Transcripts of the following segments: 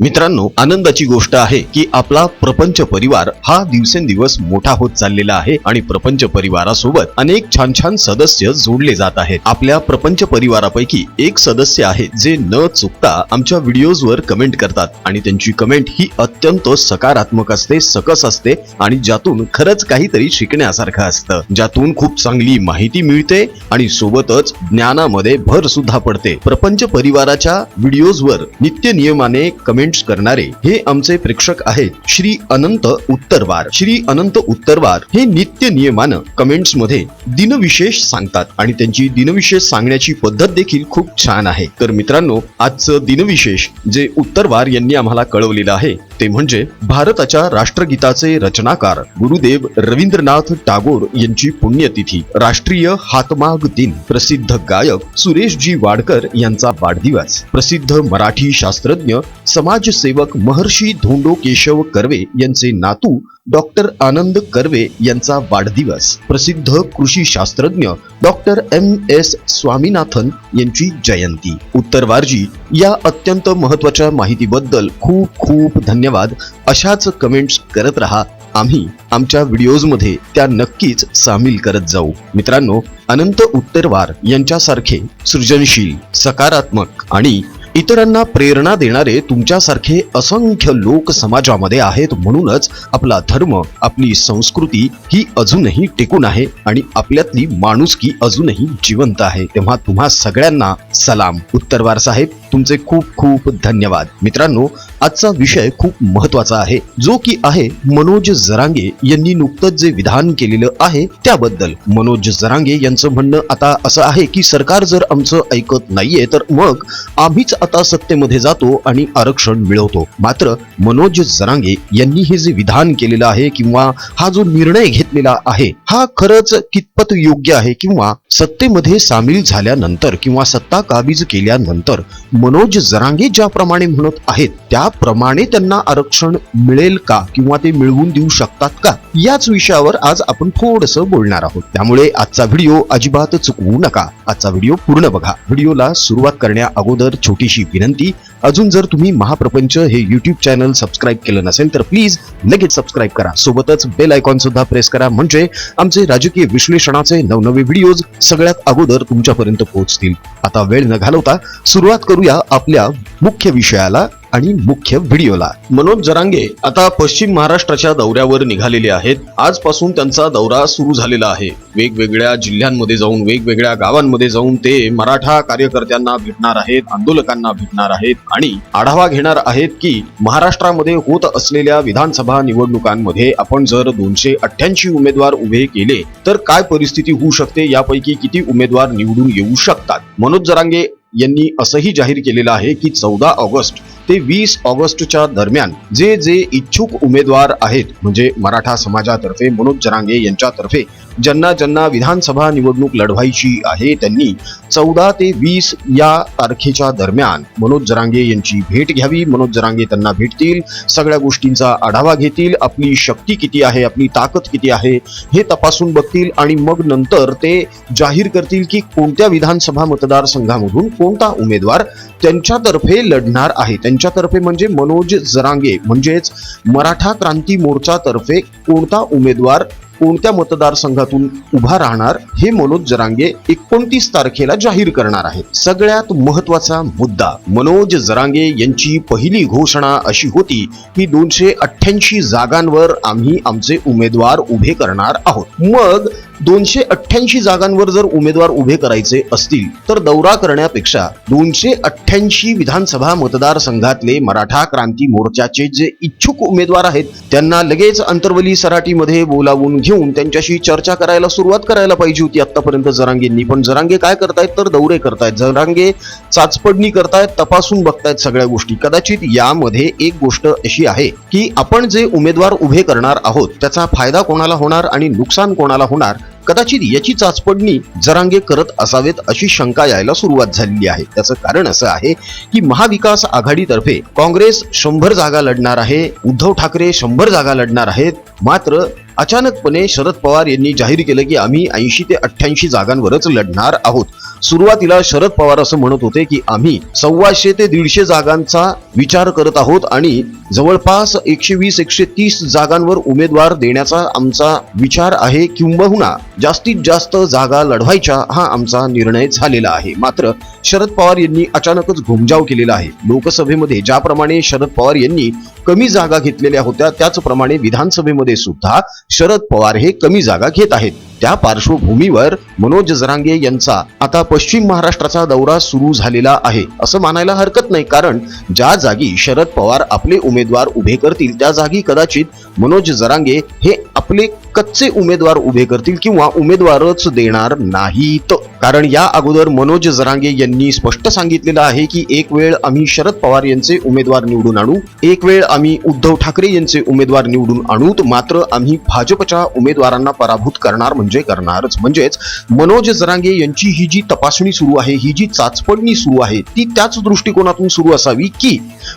मित्रांनो आनंदाची गोष्ट आहे की आपला प्रपंच परिवार हा दिवसेंदिवस मोठा होत चाललेला आहे आणि प्रपंच परिवारासोबत अनेक छान छान सदस्य जोडले जात आहेत. आपल्या प्रपंच परिवारापैकी एक सदस्य आहे जे न चुकता आमच्या व्हिडिओजवर कमेंट करतात आणि त्यांची कमेंट ही अत्यंत सकारात्मक असते सकस असते आणि ज्यातून खरंच काहीतरी शिकण्यासारखं असतं. ज्यातून खूप चांगली माहिती मिळते आणि सोबतच ज्ञानामध्ये भर सुद्धा पडते. प्रपंच परिवाराच्या व्हिडिओजवर नित्य नियमाने कमेंट कमेंट्स करणारे हे आमचे प्रेक्षक आहेत श्री अनंत उत्तरवार. श्री अनंत उत्तरवार हे नित्य नियमानं कमेंट्समध्ये दिनविशेष सांगतात आणि त्यांची दिनविशेष सांगण्याची पद्धत देखील खूप छान आहे. तर मित्रांनो आजचं दिनविशेष जे उत्तरवार यांनी आम्हाला कळवलेलं आहे ते म्हणजे भारताच्या राष्ट्रगीताचे रचनाकार गुरुदेव रवींद्रनाथ टागोर यांची पुण्यतिथी. राष्ट्रीय हातमाग दिन. प्रसिद्ध गायक सुरेशजी वाडकर यांचा वाढदिवस. प्रसिद्ध मराठी शास्त्रज्ञ समाजसेवक महर्षी धोंडो केशव कर्वे यांचे नातू डॉक्टर आनंद कर्वे यांचा वाढदिवस. प्रसिद्ध कृषी शास्त्रज्ञ डॉक्टर एम एस स्वामीनाथन यांची जयंती. उत्तरवारजी या अत्यंत महत्त्वाच्या माहितीबद्दल खूप खूप धन्यवाद. अशाच कमेंट्स करत राहा. आम्ही आमच्या व्हिडिओजमध्ये त्या नक्कीच सामील करत जाऊ. मित्रांनो अनंत उत्तरवार यांच्यासारखे सृजनशील सकारात्मक आणि इतरांना प्रेरणा देणारे तुमच्यासारखे असंख्य लोक समाजामध्ये आहेत म्हणूनच आपला धर्म आपली संस्कृती ही अजूनही टिकून आहे आणि आपल्यातली माणुसकी अजूनही जिवंत आहे. तेव्हा तुम्हा सगळ्यांना सलाम. उत्तरवार साहेब तुमचे खूप खूप धन्यवाद. मित्रांनो आजचा विषय खूप महत्त्वाचा आहे. जो की आहे मनोज जरांगे यांनी नुकतंच जे विधान केलेलं आहे त्याबद्दल. मनोज जरांगे यांचं म्हणणं आता असं आहे की सरकार जर आमचं ऐकत नाहीये तर मग आम्हीच आता सत्तेमध्ये जातो आणि आरक्षण मिळवतो. मात्र मनोज जरांगे यांनी हे जे विधान केलेलं आहे किंवा हा जो निर्णय घेतलेला आहे हा खरंच कितपत योग्य आहे किंवा सत्तेमध्ये सामील झाल्यानंतर किंवा सत्ता काबीज केल्यानंतर मनोज जरांगे ज्याप्रमाणे म्हणत आहेत त्या त्याप्रमाणे त्यांना आरक्षण मिळेल का किंवा ते मिळवून देऊ शकतात का? याच विषयावर आज आपण थोडस बोलणार आहोत. त्यामुळे आजचा व्हिडिओ अजिबात चुकवू नका. आजचा व्हिडिओ पूर्ण बघा. व्हिडिओला सुरुवात करण्या अगोदर छोटीशी विनंती. अजून जर तुम्ही महाप्रपंच हे युट्यूब चॅनल सबस्क्राईब केलं नसेल तर प्लीज लगेच सबस्क्राईब करा. सोबतच बेल आयकॉन सुद्धा प्रेस करा. म्हणजे आमचे राजकीय विश्लेषणाचे नवनवे व्हिडिओज सगळ्यात अगोदर तुमच्यापर्यंत पोहोचतील. आता वेळ न घालवता सुरुवात करूया आपल्या मुख्य विषयाला. आणि मुख्य व्हिडिओला. मनोज जरांगे आता पश्चिम महाराष्ट्राच्या दौऱ्यावर निघालेले आहेत. आजपासून त्यांचा दौरा सुरू झालेला आहे. वेगवेगळ्या जिल्ह्यांमध्ये जाऊन वेगवेगळ्या गावांमध्ये जाऊन ते मराठा कार्यकर्त्यांना भेटणार आहेत आंदोलकांना भेटणार आहेत आणि आढावा घेणार आहेत की महाराष्ट्रामध्ये होत असलेल्या विधानसभा निवडणुकांमध्ये आपण जर दोनशे अठ्ठ्याऐंशी उमेदवार उभे केले तर काय परिस्थिती होऊ शकते? यापैकी किती उमेदवार निवडून येऊ शकतात? मनोज जरांगे यांनी असंही जाहीर केलेलं आहे की चौदा ऑगस्ट ते वीस ऑगस्टच्या दरम्यान जे जे इच्छुक उमेदवार आहेत म्हणजे मराठा समाजातर्फे मनोज जरांगे यांच्यातर्फे ज्यांना ज्यांना विधानसभा निवडणूक लढवायची आहे त्यांनी चौदा ते वीस या तारखेच्या दरम्यान मनोज जरांगे यांची भेट घ्यावी. मनोज जरांगे त्यांना भेटतील सगळ्या गोष्टींचा आढावा घेतील आपली शक्ती किती आहे आपली ताकद किती आहे हे तपासून बघतील आणि मग नंतर ते जाहीर करतील की कोणत्या विधानसभा मतदारसंघामधून कोणता उमेदवार त्यांच्यातर्फे लढणार आहे. यांच्यातर्फे म्हणजे मनोज जरांगे म्हणजेच मराठा क्रांती मोर्चातर्फे कोणता उमेदवार कोणत्या मतदारसंघातून उभा राहणार हे मनोज जरांगे एकोणतीस तारखेला जाहीर करणार आहेत. सगळ्यात महत्त्वाचा मुद्दा मनोज जरांगे यांची पहिली घोषणा अशी होती की दोनशे अठ्ठ्याऐंशी जागांवर आम्ही आमचे उमेदवार उभे करणार आहोत. मग दोनशे अठ्ठ्याऐंशी जागांवर जर उमेदवार उभे करायचे असतील तर दौरा करण्यापेक्षा दोनशे अठ्ठ्याऐंशी विधानसभा मतदारसंघातले मराठा क्रांती मोर्चाचे जे इच्छुक उमेदवार आहेत त्यांना लगेच अंतर्वली सराटीमध्ये बोलावून घेऊन त्यांच्याशी चर्चा करायला सुरुवात करायला पाहिजे होती आतापर्यंत जरांगेंनी पण जरांगे काय करतायत? तर दौरे करतायत. जरांगे चाचपडणी करतायत तपासून बघतायत सगळ्या गोष्टी. कदाचित यामध्ये एक गोष्ट अशी आहे की आपण जे उमेदवार उभे करणार आहोत त्याचा फायदा कोणाला होणार आणि नुकसान कोणाला होणार कदाचित याची चाचपडणी जरांगे करत असावेत अशी शंका यायला सुरुवात झालेली आहे. त्याचं कारण असं आहे की महाविकास आघाडीतर्फे काँग्रेस शंभर जागा लढणार आहे उद्धव ठाकरे शंभर जागा लढणार आहेत मात्र अचानकपणे शरद पवार यांनी जाहीर केलं की आम्ही ऐंशी ते अठ्ठ्याऐंशी जागांवरच लढणार आहोत. सुरुवातीला शरद पवार असं म्हणत होते की आम्ही सव्वाशे ते दीडशे जागांचा विचार करत आहोत आणि जवळपास एकशे वीस एकशे तीस जागांवर उमेदवार देण्याचा आमचा विचार आहे किंबहुना जास्तीत जास्त जागा लढवायच्या हा आमचा निर्णय झालेला आहे. मात्र शरद पवार यांनी अचानकच घुमजाव केलेला आहे. लोकसभेमध्ये ज्याप्रमाणे शरद पवार यांनी कमी जागा घेतलेल्या होत्या त्याचप्रमाणे विधानसभेमध्ये सुद्धा शरद पवार हे कमी जागा घेत आहेत. त्या पार्श्वभूमीवर मनोज जरांगे यांचा आता पश्चिम महाराष्ट्राचा दौरा सुरू झालेला आहे. असं मानायला हरकत नाही कारण ज्या जागी शरद पवार आपले उमेदवार उभे करतील त्या जागी कदाचित मनोज जरांगे हे आपले कच्चे उमेदवार उभे करतील किंवा उमेदवारच देणार नाहीत. कारण या अगोदर मनोज जरांगे यांनी स्पष्ट सांगितलेलं आहे की एक वेळ आम्ही शरद पवार यांचे उमेदवार निवडून आणू एक वेळ आम्ही उद्धव ठाकरे यांचे उमेदवार निवडून आणूत मात्र आम्ही भाजपच्या उमेदवारांना पराभूत करणार म्हणजे म्हणजे करणारच. म्हणजेच मनोज जरांगे यांची ही जी तपासणी सुरू आहे ही जी चाचपडणी सुरू आहे ती त्याच दृष्टिकोनातून सुरू असावी की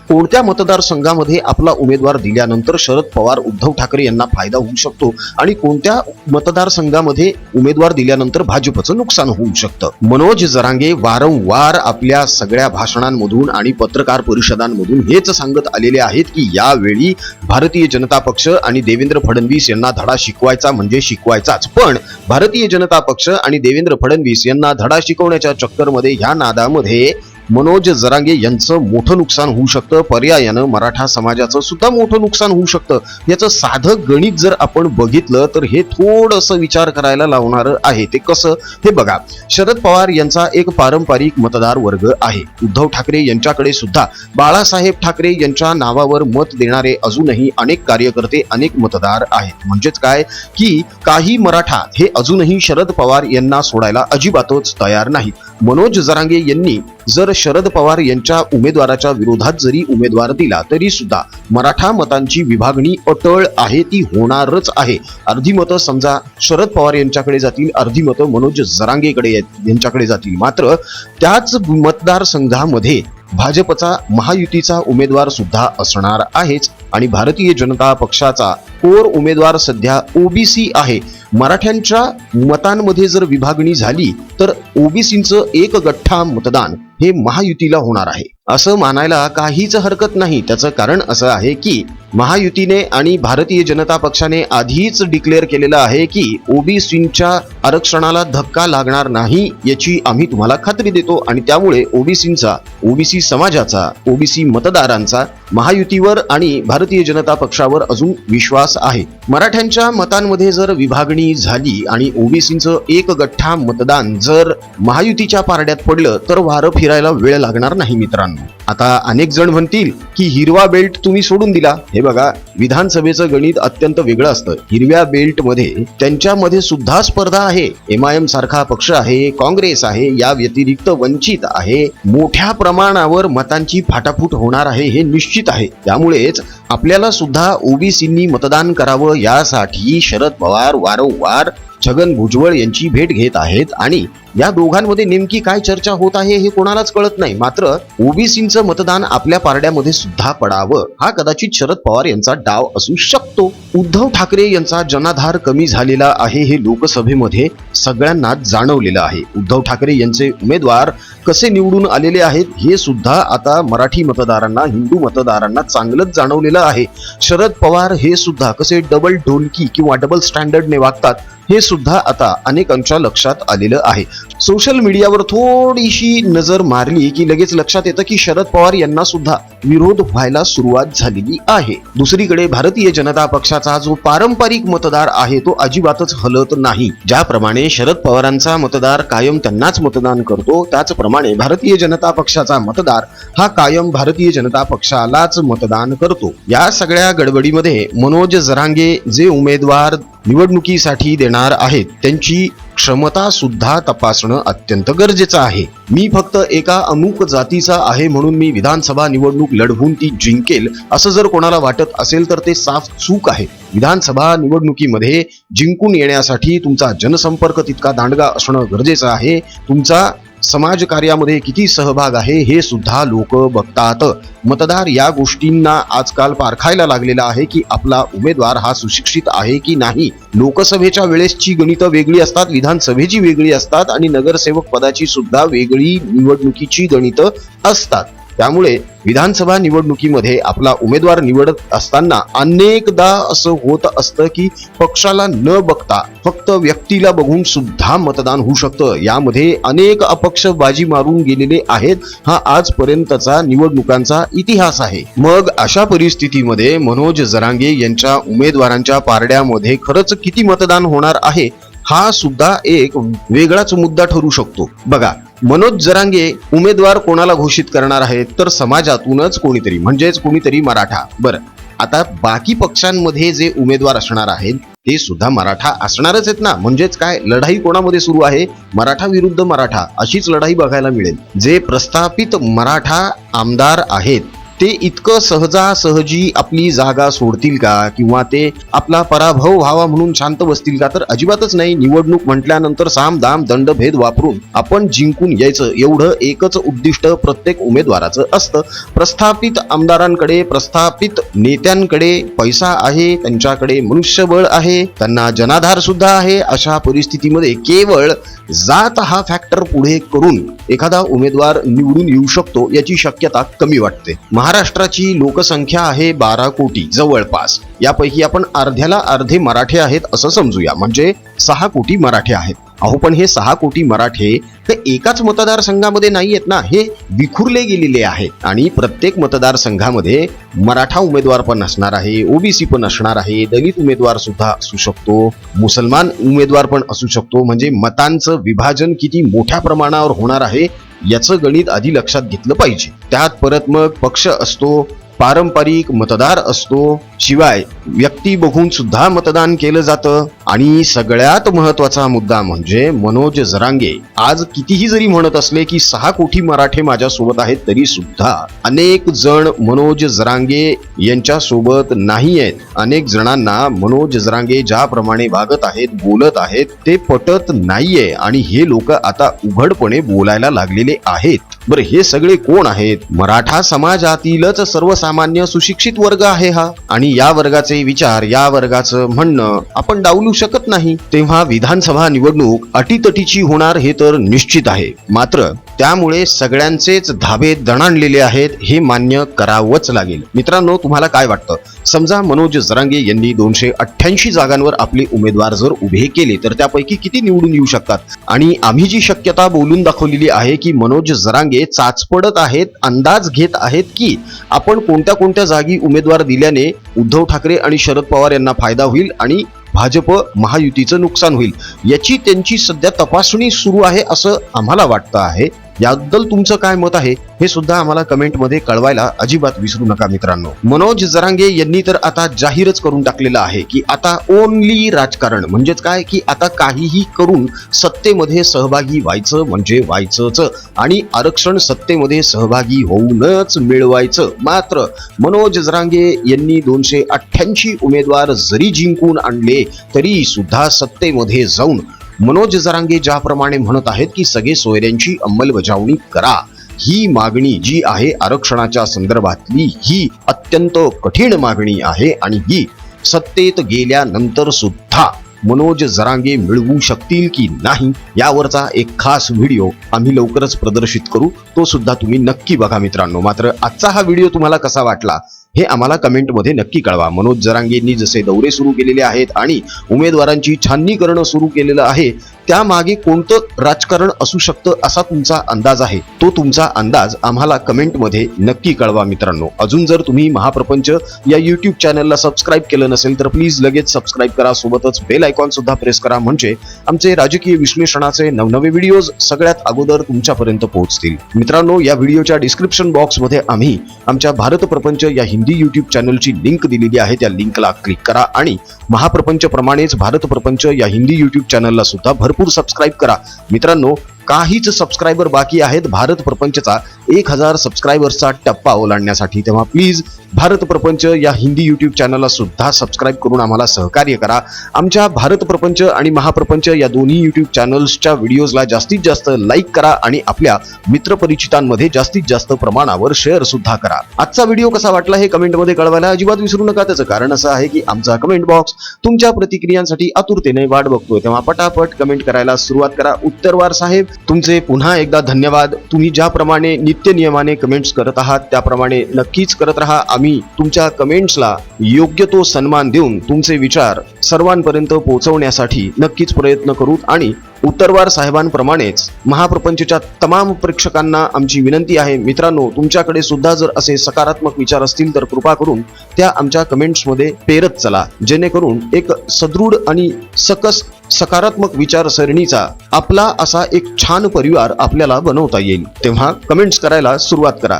कोणत्या मतदारसंघामध्ये आपला उमेदवार दिल्यानंतर शरद पवार उद्धव ठाकरे यांना फायदा होऊ शकतो आणि कोणत्या मतदारसंघामध्ये उमेदवार दिल्यानंतर भाजपचं नुकसान होऊ शकतं? मनोज जरांगे वारंवार आपल्या सगळ्या भाषणांमधून आणि पत्रकार परिषदांमधून हेच सांगत आलेले आहेत की यावेळी भारतीय जनता पक्ष आणि देवेंद्र फडणवीस यांना धडा शिकवायचा म्हणजे शिकवायचाच. पण भारतीय जनता पक्ष आणि देवेंद्र फडणवीस यांना धडा शिकवण्याच्या चक्करमध्ये ह्या नादामध्ये मनोज जरांगे यांचं मोठं नुकसान होऊ शकतं. पर्यायानं मराठा समाजाचं सुद्धा मोठं नुकसान होऊ शकतं. याचं साधं गणित जर आपण बघितलं तर हे थोडंसं विचार करायला लावणारं आहे. ते कसं? हे बघा. शरद पवार यांचा एक पारंपरिक मतदार वर्ग आहे. उद्धव ठाकरे यांच्याकडे सुद्धा बाळासाहेब ठाकरे यांच्या नावावर मत देणारे अजूनही अनेक कार्यकर्ते अनेक मतदार आहेत. म्हणजेच काय? की काही मराठा हे अजूनही शरद पवार यांना सोडायला अजिबातच तयार नाहीत. मनोज जरांगे यांनी जर शरद पवार यांच्या उमेदवाराच्या विरोधात जरी उमेदवार दिला तरी सुद्धा मराठा मतांची विभागणी अटळ आहे ती होणारच आहे. अर्धी मतं समजा शरद पवार यांच्याकडे जातील अर्धी मतं मनोज जरांगेकडे यांच्याकडे जातील. मात्र त्याच मतदारसंघामध्ये भाजपचा महायुतीचा उमेदवार सुद्धा असणार आहेच आणि भारतीय जनता पक्षाचा कोर उमेदवार सध्या ओबीसी आहे. मराठ्यांच्या मतांमध्ये जर विभागणी झाली तर ओबीसींचं एक गठ्ठा मतदान हे महायुतीला होणार आहे. असं मानायला काहीच हरकत नाही. त्याचं कारण असं आहे की महायुतीने आणि भारतीय जनता पक्षाने आधीच डिक्लेअर केलेलं आहे की ओबीसींच्या आरक्षणाला धक्का लागणार नाही याची आम्ही तुम्हाला खात्री देतो आणि त्यामुळे ओबीसींचा ओबीसी समाजाचा ओबीसी मतदारांचा महायुतीवर आणि भारतीय जनता पक्षावर अजून विश्वास आहे. मराठ्यांच्या मतांमध्ये जर विभागणी झाली आणि ओबीसींचं एक गठ्ठा मतदान जर महायुतीच्या पारड्यात पडलं तर वारं फिरायला वेळ लागणार नाही मित्रांनो. आता अनेक जण म्हणतील की हिरवा बेल्ट तुम्ही सोडून दिला. हे बघा विधानसभेचं गणित अत्यंत वेगळं असतं. हिरव्या बेल्टमध्ये त्यांच्यामध्ये सुद्धा स्पर्धा आहे. एम आय एम सारखा पक्ष आहे काँग्रेस आहे या व्यतिरिक्त वंचित आहे. मोठ्या प्रमाणावर मतांची फाटाफूट होणार आहे हे निश्चित आहे. त्यामुळेच आपल्याला सुद्धा ओबीसींनी मतदान करावं यासाठी शरद पवार वारंवार छगन भुजबळ यांची भेट घेत आहेत आणि या दोघांमध्ये नेमकी काय चर्चा होत आहे हे कोणालाच कळत नाही. मात्र ओबीसींचं मतदान आपल्या पारड्यामध्ये सुद्धा पडावं हा कदाचित शरद पवार यांचा डाव असू शकतो. उद्धव ठाकरे यांचा जनाधार कमी झालेला आहे हे लोकसभेमध्ये सगळ्यांना जाणवलेलं आहे. उद्धव ठाकरे यांचे उमेदवार कसे निवडून आलेले आहेत हे सुद्धा आता मराठी मतदारांना हिंदू मतदारांना चांगलंच जाणवलेलं आहे. शरद पवार हे सुद्धा कसे डबल ढोलकी किंवा डबल स्टँडर्डने वागतात हे सुद्धा आता अनेकांच्या लक्षात आलेलं आहे. सोशल मीडियावर थोडीशी नजर मारली की लगेच लक्षात येतं की शरद पवार यांना सुद्धा विरोध व्हायला सुरुवात झालेली आहे. दुसरीकडे भारतीय जनता पक्षाचा जो पारंपरिक मतदार आहे तो अजिबातच हलत नाही. ज्याप्रमाणे शरद पवारांचा मतदार कायम त्यांनाच मतदान करतो त्याचप्रमाणे भारतीय जनता पक्षाचा मतदार हा कायम भारतीय जनता पक्षालाच मतदान करतो. या सगळ्या गडबडीमध्ये मनोज जरांगे जे उमेदवार निवडणुकीसाठी देणार आहेत त्यांची क्षमता सुद्धा तपासणं अत्यंत गरजेचं आहे. मी फक्त एका अमुक जातीचा आहे म्हणून मी विधानसभा निवडणूक लढवून ती जिंकेल असं जर कोणाला वाटत असेल तर ते साफ चूक आहे. विधानसभा निवडणुकीमध्ये जिंकून येण्यासाठी तुमचा जनसंपर्क तितका दांडगा असणं गरजेचं आहे. तुमचा समाज कार्यामध्ये किती सहभाग आहे हे सुद्धा लोक बघतात. मतदार या गोष्टींना आजकाल पारखायला लागलेला आहे की आपला उमेदवार हा सुशिक्षित आहे की नाही? लोकसभेच्या वेळेसची गणितं वेगळी असतात विधानसभेची वेगळी असतात आणि नगरसेवक पदाची सुद्धा वेगळी निवडणुकीची गणितं असतात. त्यामुळे विधानसभा निवडणुकीमध्ये आपला उमेदवार निवडत असताना अनेकदा असं होत असतं की पक्षाला न बघता फक्त व्यक्तीला बघून सुद्धा मतदान होऊ शकतं. यामध्ये अनेक अपक्ष बाजी मारून गेलेले आहेत. हा आजपर्यंतचा निवडणुकांचा इतिहास आहे. मग अशा परिस्थितीमध्ये मनोज जरांगे यांच्या उमेदवारांच्या पारड्यामध्ये खरंच किती मतदान होणार आहे? हा सुद्धा एक वेगळाच मुद्दा ठरू शकतो. बघा मनोज जरांगे उमेदवार कोणाला घोषित करणार आहेत? तर समाजातूनच कोणीतरी म्हणजेच कोणीतरी मराठा. बरं आता बाकी पक्षांमध्ये जे उमेदवार असणार आहेत ते सुद्धा मराठा असणारच आहेत ना? म्हणजेच काय? लढाई कोणामध्ये सुरू आहे? मराठा विरुद्ध मराठा अशीच लढाई बघायला मिळेल. जे प्रस्थापित मराठा आमदार आहेत ते इतकं सहजासहजी आपली जागा सोडतील का? किंवा ते आपला पराभव व्हावा म्हणून शांत बसतील का? तर अजिबातच नाही. निवडणूक म्हटल्यानंतर साम दाम दंड भेद वापरून आपण जिंकून यायचं एवढं एकच उद्दिष्ट प्रत्येक उमेदवाराचं असतं. प्रस्थापित आमदारांकडे प्रस्थापित नेत्यांकडे पैसा आहे. त्यांच्याकडे मनुष्यबळ आहे. त्यांना जनाधार सुद्धा आहे. अशा परिस्थितीमध्ये केवळ जात हा फॅक्टर पुढे करून एखादा उमेदवार निवडून येऊ शकतो याची शक्यता कमी वाटते. महाराष्ट्राची लोकसंख्या आहे बारा कोटी जवळपास. यापैकी आपण अर्ध्याला अर्धे मराठे आहेत असं समजूया. म्हणजे सहा कोटी मराठे आहेत. अहो पण हे सहा कोटी मराठे हे एकाच मतदारसंघामध्ये नाही आहेत ना. हे विखुरले गेलेले आहेत. आणि प्रत्येक मतदारसंघामध्ये मराठा उमेदवार पण असणार आहे ओबीसी पण असणार आहे दलित उमेदवार सुद्धा असू शकतो मुसलमान उमेदवार पण असू शकतो. म्हणजे मतांचं विभाजन किती मोठ्या प्रमाणावर होणार आहे याचं गणित आधी लक्षात घेतलं पाहिजे. त्यात परत मग पक्ष असतो पारंपरिक मतदार असतो. शिवाय व्यक्ती बघून सुद्धा मतदान केलं जातं. आणि सगळ्यात महत्त्वाचा मुद्दा म्हणजे मनोज जरांगे आज कितीही जरी म्हणत असले की सहा कोटी मराठे माझ्या सोबत आहेत तरी सुद्धा अनेक जण मनोज जरांगे यांच्या सोबत नाही आहेत. अनेक जणांना मनोज जरांगे ज्याप्रमाणे वागत आहेत बोलत आहेत ते पटत नाहीये. आणि हे लोक आता उघडपणे बोलायला लागलेले आहेत. बरं हे सगळे कोण आहेत? मराठा समाजातीलच सर्वसामान्य सुशिक्षित वर्ग आहे हा. आणि या वर्गाचे विचार या वर्गाचं म्हणणं आपण डावलू शकत नाही तेव्हा विधानसभा निवडणूक अटीतटीची होणार हे तर निश्चित आहे. मात्र त्यामुळे सगळ्यांचेच धाबे दणाणलेले आहेत हे मान्य करावंच लागेल. मित्रांनो तुम्हाला काय वाटतं? समजा मनोज जरांगे यांनी दोनशे अठ्ठ्याऐंशी जागांवर आपले उमेदवार जर उभे केले तर त्यापैकी किती निवडून येऊ शकतात? आणि आम्ही जी शक्यता बोलून दाखवलेली आहे की मनोज जरांगे चाचपडत आहेत अंदाज घेत आहेत की आपण कोणत्या कोणत्या जागी उमेदवार दिल्याने उद्धव ठाकरे आणि शरद पवार यांना फायदा होईल आणि भाजप महायुतीचं नुकसान होईल याची त्यांची सध्या तपासणी सुरू आहे असं आम्हाला वाटतं आहे. याबद्दल तुमचं काय मत आहे हे सुद्धा आम्हाला कमेंटमध्ये कळवायला अजिबात विसरू नका मित्रांनो. मनोज जरांगे यांनी तर आता जाहीरच करून टाकलेलं आहे की आता ओनली राजकारण म्हणजेच काय की आता काहीही करून सत्तेमध्ये सहभागी व्हायचं म्हणजे व्हायचंच आणि आरक्षण सत्तेमध्ये सहभागी होऊनच मिळवायचं. मात्र मनोज जरांगे यांनी दोनशे अठ्ठ्याऐंशी उमेदवार जरी जिंकून आणले तरी सुद्धा सत्तेमध्ये जाऊन मनोज जरांगे ज्याप्रमाणे म्हणत आहेत की सगळे सोयऱ्यांची अंमलबजावणी करा. ही मागणी जी आहे आरक्षणाच्या संदर्भातली ही अत्यंत कठीण मागणी आहे आणि ही सत्तेत गेल्यानंतर सुद्धा मनोज जरांगे मिळवू शकतील की नाही यावरचा एक खास व्हिडिओ आम्ही लवकरच प्रदर्शित करू. तो सुद्धा तुम्ही नक्की बघा मित्रांनो. मात्र आजचा हा व्हिडिओ तुम्हाला कसा वाटला? हे आम्हाला कमेंटमध्ये नक्की कळवा. मनोज जरांगेंनी जसे दौरे सुरू केलेले आहेत आणि उमेदवारांची छाननी करणं सुरू केलेलं आहे त्यामागे कोणतं राजकारण असू शकतं असा तुमचा अंदाज आहे? तो तुमचा अंदाज आम्हाला कमेंटमध्ये नक्की कळवा मित्रांनो. अजून जर तुम्ही महाप्रपंच या युट्यूब चॅनलला सबस्क्राईब केलं नसेल तर प्लीज लगेच सबस्क्राईब करा. सोबतच बेल आयकॉन सुद्धा प्रेस करा. म्हणजे आमचे राजकीय विश्लेषणाचे नवनवे व्हिडिओज सगळ्यात अगोदर तुमच्यापर्यंत पोहोचतील. मित्रांनो या व्हिडिओच्या डिस्क्रिप्शन बॉक्समध्ये आम्ही आमच्या भारत प्रपंच या हिंदी युट्यूब चॅनलची लिंक दिलेली आहे. त्या लिंकला क्लिक करा. आणि महाप्रपंच प्रमाणेच भारत प्रपंच या हिंदी युट्यूब चॅनलला सुद्धा भरपूर सबस्क्राईब करा. मित्रांनो काहीच सबस्क्रायबर बाकी आहेत भारत प्रपंचचा. एक हजार सबस्क्रायबर्सचा टप्पा ओलांडण्यासाठी. तेव्हा प्लीज भारत प्रपंच या हिंदी युट्यूब चॅनलला सुद्धा सबस्क्राईब करून आम्हाला सहकार्य करा. आमच्या भारत प्रपंच आणि महाप्रपंच या दोन्ही युट्यूब चॅनल्सच्या व्हिडिओजला जास्तीत जास्त लाईक करा आणि आपल्या मित्रपरिचितांमध्ये जास्तीत जास्त प्रमाणावर शेअर सुद्धा करा. आजचा व्हिडिओ कसा वाटला हे कमेंटमध्ये कळवायला अजिबात विसरू नका. त्याचं कारण असं आहे की आमचा कमेंट बॉक्स तुमच्या प्रतिक्रियांसाठी आतुरतेने वाट बघतोय. तेव्हा पटापट कमेंट करायला सुरुवात करा. उत्तरवार साहेब तुमचे पुन्हा एकदा धन्यवाद. तुम्ही ज्याप्रमाणे नित्य नियमाने कमेंट्स करत आहात त्याप्रमाणे नक्कीच करत राहा. आम्ही तुमच्या कमेंट्सला योग्य तो सन्मान देऊन तुमचे विचार सर्वांपर्यंत पोहोचवण्यासाठी नक्कीच प्रयत्न करू आणि उत्तरवार साहेबांप्रमाणेच महाप्रपंचच्या तमाम प्रेक्षकांना आमची विनंती आहे. मित्रांनो तुमच्याकडे सुद्धा जर असे सकारात्मक विचार असतील तर कृपा करून त्या आमच्या कमेंट्समध्ये पेरत चला. जेणेकरून एक सदृढ आणि सकस सकारात्मक विचारसरणीचा आपला असा एक छान परिवार आपल्याला बनवता येईल. तेव्हा कमेंट्स करायला सुरुवात करा.